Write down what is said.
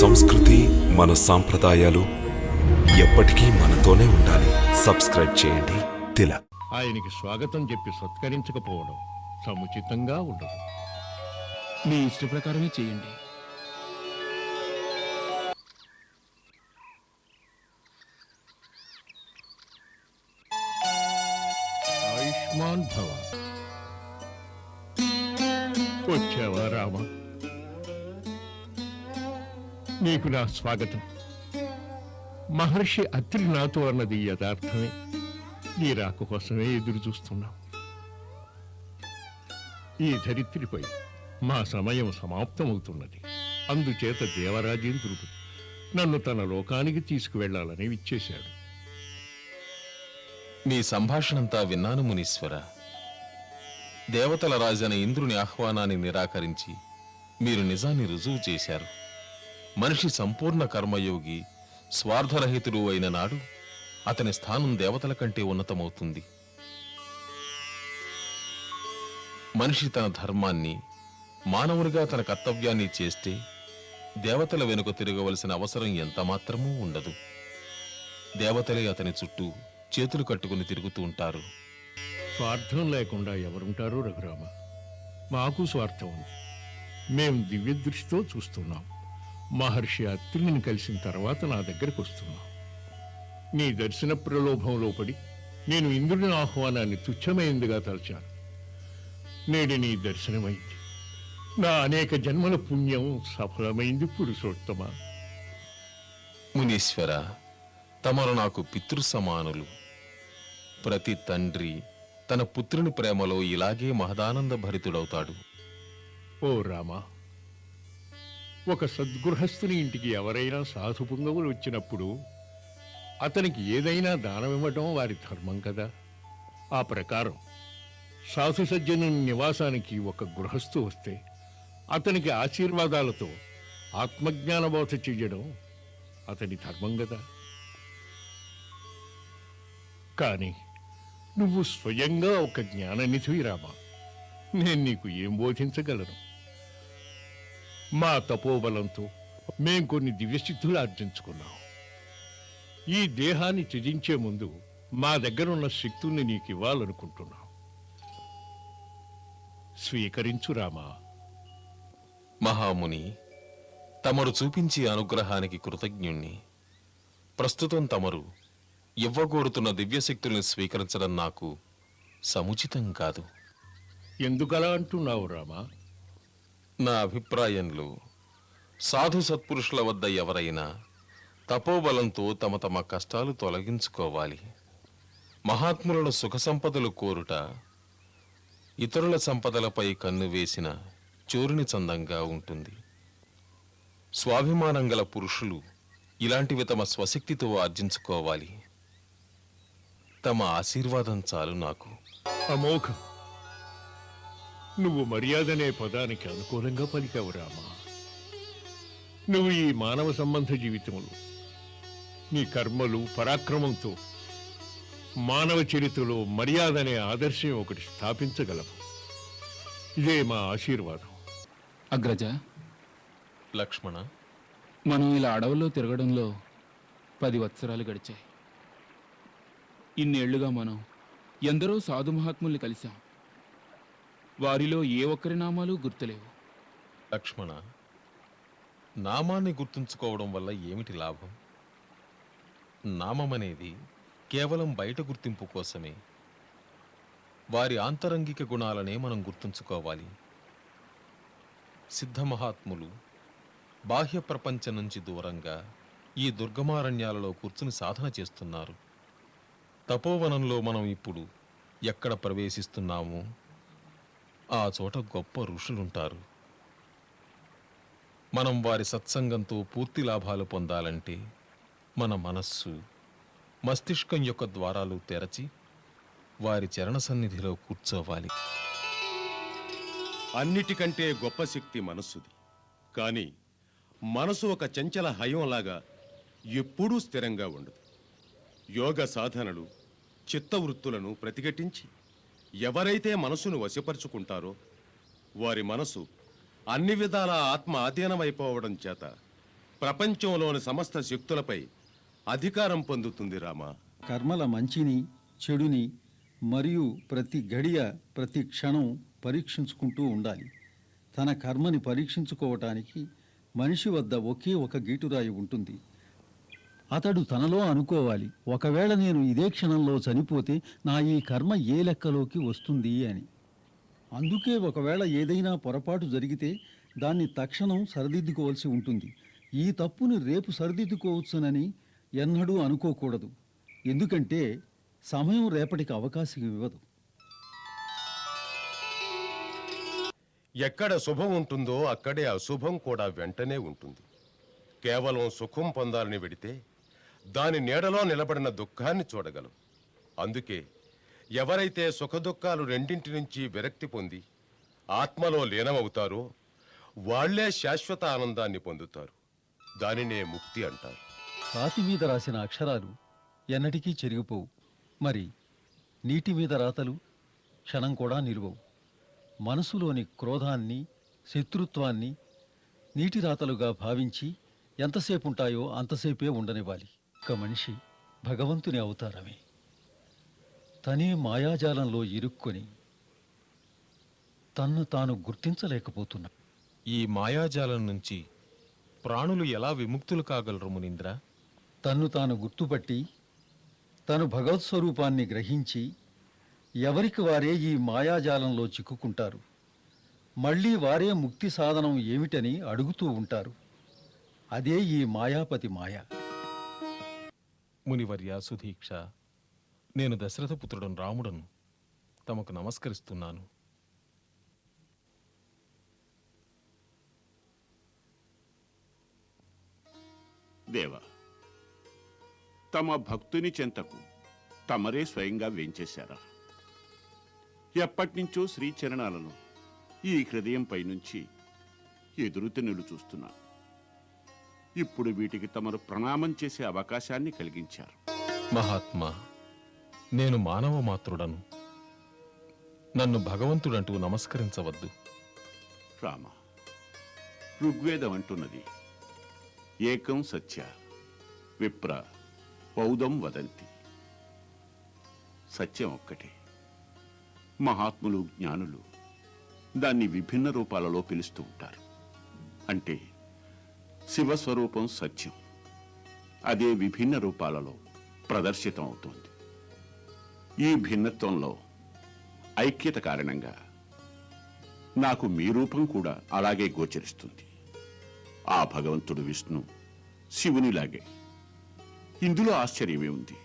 సంస్కృతి మన సాంప్రదాయాలు ఎప్పటికీ మనతోనే ఉండాలి. సబ్స్క్రైబ్ చేయండి. తిలక్. ఆయనకి స్వాగతం చెప్పి సత్కరించకపోవడం సముచితంగా ఉండదు. మీ ఇష్ట ప్రకారమే చేయండి. ఆయుష్మాన్ భవ. వచ్చావా నీకు నా స్వాగతం. మహర్షి అత్రి నాతో అన్నది యథార్థమే. నీ రాక కోసమే ఎదురు చూస్తున్నాం. ఈ ధరిత్రిపై మా సమయం సమాప్తమవుతున్నది. అందుచేత దేవరాజేంద్రుడు నన్ను తన లోకానికి తీసుకువెళ్ళాలని విచ్చేశాడు. మీ సంభాషణంతా విన్నాను మునీశ్వర. దేవతల రాజైన ఇంద్రుని ఆహ్వానాన్ని నిరాకరించి మీరు నిజాన్ని రుజువు చేశారు. మనిషి సంపూర్ణ కర్మయోగి స్వార్థరహితుడు అయిన నాడు అతని స్థానం దేవతల కంటే ఉన్నతమవుతుంది. మనిషి తన ధర్మాన్ని మానవునిగా తన కర్తవ్యాన్ని చేస్తే దేవతల వెనుక తిరగవలసిన అవసరం ఎంత మాత్రమూ ఉండదు. దేవతలే అతని చుట్టూ చేతులు కట్టుకుని తిరుగుతూ ఉంటారు. స్వార్థం లేకుండా ఎవరుంటారు రఘురామ? మాకు స్వార్థం ఉంది. మేం దివ్య దృష్టితో చూస్తున్నాం. మహర్షి అత్రిని కలిసిన తర్వాత నా దగ్గరకు వస్తున్నాం నీ దర్శన ప్రలోభంలో పడి నేను ఇంద్రుని ఆహ్వానాన్ని తుచ్చమైందిగా తలచాను. నేడు నీ దర్శనమైంది. నా అనేక జన్మల పుణ్యం సఫలమైంది పురుషోత్తమ. మునీశ్వర తమరు నాకు పితృ సమానులు ప్రతి తండ్రి తన పుత్రుని ప్రేమలో ఇలాగే మహదానంద భరితుడవుతాడు ఓ రామా ఒక సద్గృహస్థుని ఇంటికి ఎవరైనా సాధు పుంగవులు వచ్చినప్పుడు అతనికి ఏదైనా దానమివ్వటం వారి ధర్మం కదా. ఆ ప్రకారం సాధు సజ్జనుని నివాసానికి ఒక గృహస్థు వస్తే అతనికి ఆశీర్వాదాలతో ఆత్మజ్ఞానబోధ చెయ్యడం అతని ధర్మం కదా. కానీ నువ్వు స్వయంగా ఒక జ్ఞాననిధివి రామా. నేను నీకు ఏం బోధించగలను? మా తపోబలంతో మేం కొన్ని దివ్యసిద్ధులు ఆర్జించుకున్నాం. ఈ దేహాన్ని త్యజించే ముందు మా దగ్గరున్న శక్తుల్ని నీకు ఇవ్వాలనుకుంటున్నాం స్వీకరించు రామా. మహాముని తమరు చూపించే అనుగ్రహానికి కృతజ్ఞుణ్ణి. ప్రస్తుతం తమరు ఇవ్వగోరుతున్న దివ్యశక్తుల్ని స్వీకరించడం నాకు సముచితం కాదు. ఎందుకలా అంటున్నావు రామా? నా అభిప్రాయంలో సాధు సత్పురుషుల వద్ద ఎవరైనా తపోబలంతో తమ తమ కష్టాలు తొలగించుకోవాలి. మహాత్ములను సుఖ సంపదలు కోరుట ఇతరుల సంపదలపై కన్ను వేసిన చోరుని చందంగా ఉంటుంది. స్వాభిమానం గల పురుషులు ఇలాంటివి తమ స్వశక్తితో ఆర్జించుకోవాలి. తమ ఆశీర్వాదం చాలు నాకు. అమోఘం. నువ్వు మర్యాదనే పదానికి అనుకూలంగా పలికావు రామా. నువ్వు ఈ మానవ సంబంధ జీవితంలో నీ కర్మలు పరాక్రమంతో మానవ చరిత్రలో మర్యాద అనే ఆదర్శం ఒకటి స్థాపించగలవు. ఇదే మా ఆశీర్వాదం. అగ్రజ లక్ష్మణ. మనం ఇలా అడవుల్లో తిరగడంలో పది వత్సరాలు గడిచాయి. ఇన్నేళ్ళుగా మనం ఎందరో సాధు మహాత్ముల్ని కలిశాం. వారిలో ఏ ఒక్కరి నామాలు గుర్తులేవు? లక్ష్మణ నామాన్ని గుర్తుంచుకోవడం వల్ల ఏమిటి లాభం? నామం అనేది కేవలం బయట గుర్తింపు కోసమే. వారి ఆంతరంగిక గుణాలనే మనం గుర్తుంచుకోవాలి. సిద్ధ మహాత్ములు బాహ్య ప్రపంచం నుంచి దూరంగా ఈ దుర్గమారణ్యాలలో కూర్చుని సాధన చేస్తున్నారు. తపోవనంలో మనం ఇప్పుడు ఎక్కడ ప్రవేశిస్తున్నామో? ఆ చోట గొప్ప ఋషులుంటారు. మనం వారి సత్సంగంతో పూర్తి లాభాలు పొందాలంటే మన మనస్సు మస్తిష్కం యొక్క ద్వారాలు తెరచి వారి చరణ సన్నిధిలో కూర్చోవాలి. అన్నిటికంటే గొప్ప శక్తి మనస్సుది. కానీ మనసు ఒక చంచల హయంలాగా ఎప్పుడూ స్థిరంగా ఉండదు. యోగ సాధనలు చిత్తవృత్తులను ప్రతిఘటించి ఎవరైతే మనసును వశపరుచుకుంటారో వారి మనసు అన్ని విధాల ఆత్మ అధీనమైపోవడం చేత ప్రపంచంలోని సమస్త శక్తులపై అధికారం పొందుతుంది రామా. కర్మల మంచిని చెడుని మరియు ప్రతి గడియ ప్రతి క్షణం పరీక్షించుకుంటూ ఉండాలి. తన కర్మని పరీక్షించుకోవటానికి మనిషి వద్ద ఒకే ఒక గీటురాయి ఉంటుంది. అతడు తనలో అనుకోవాలి. ఒకవేళ నేను ఇదే క్షణంలో చనిపోతే నా ఈ కర్మ ఏ లెక్కలోకి వస్తుంది అని. అందుకే ఒకవేళ ఏదైనా పొరపాటు జరిగితే దాన్ని తక్షణం సరిదిద్దుకోవాల్సి ఉంటుంది. ఈ తప్పుని రేపు సరిదిద్దుకోవచ్చునని ఎన్నడూ అనుకోకూడదు. ఎందుకంటే సమయం రేపటికి అవకాశం ఇవ్వదు. ఎక్కడ శుభం ఉంటుందో అక్కడే అశుభం కూడా వెంటనే ఉంటుంది. కేవలం సుఖం పొందాలని వెడితే దాని నీడలో నిలబడిన దుఃఖాన్ని చూడగలం. అందుకే ఎవరైతే సుఖదుఖాలు రెండింటి నుంచి విరక్తి పొంది ఆత్మలో లీనమవుతారో వాళ్ళే శాశ్వత ఆనందాన్ని పొందుతారు. దానినే ముక్తి అంటారు. రాతి మీద రాసిన అక్షరాలు ఎన్నటికీ చెరిగిపోవు. మరి నీటి మీద రాతలు క్షణం కూడా నిలువవు. మనసులోని క్రోధాన్ని శత్రుత్వాన్ని నీటి రాతలుగా భావించి ఎంతసేపు ఉంటాయో అంతసేపే ఉండనివ్వాలి. ఒక మనిషి భగవంతుని అవతారమే. తనే మాయాజాలంలో ఇరుక్కొని తన్ను తాను గుర్తించలేకపోతున్నా. ఈ మాయాజాలం నుంచి ప్రాణులు ఎలా విముక్తులు కాగలరు మునీంద్ర? తన్ను తాను గుర్తుపట్టి తను భగవత్ స్వరూపాన్ని గ్రహించి ఎవరికి వారే ఈ మాయాజాలంలో చిక్కుకుంటారు? మళ్ళీ వారే ముక్తి సాధనం ఏమిటని అడుగుతూ ఉంటారు. అదే ఈ మాయాపతి మాయ. మునివర్య సుధీక్ష నేను దశరథపుత్రుడను రాముడను తమకు నమస్కరిస్తున్నాను. దేవ తమ భక్తుని చెంతకు తమరే స్వయంగా వేంచేశారా? ఎప్పటినుంచో శ్రీచరణాలను ఈ హృదయంపై నుంచి ఎదురుతెన్నులు చూస్తున్నాను ఇప్పుడు వీటికి తమరు ప్రణామం చేసే అవకాశాన్ని కలిగించారు. మహాత్మా నేను మానవ మాత్రుడను నన్ను భగవంతుడంటూ నమస్కరించవద్దు. రామ ఋగ్వేదం అంటున్నది. ఏకం సత్య విప్ర పౌదం వదంతి. సత్యం ఒక్కటే. మహాత్ములు జ్ఞానులు దాన్ని విభిన్న రూపాలలో పిలుస్తూ ఉంటారు. అంటే శివస్వరూపం సత్యం. అదే విభిన్న రూపాలలో ప్రదర్శితం అవుతోంది ఈ భిన్నత్వంలో ఐక్యత కారణంగా నాకు మీ రూపం కూడా అలాగే గోచరిస్తుంది. ఆ భగవంతుడు విష్ణు శివునిలాగే. ఇందులో ఆశ్చర్యమే ఉంది.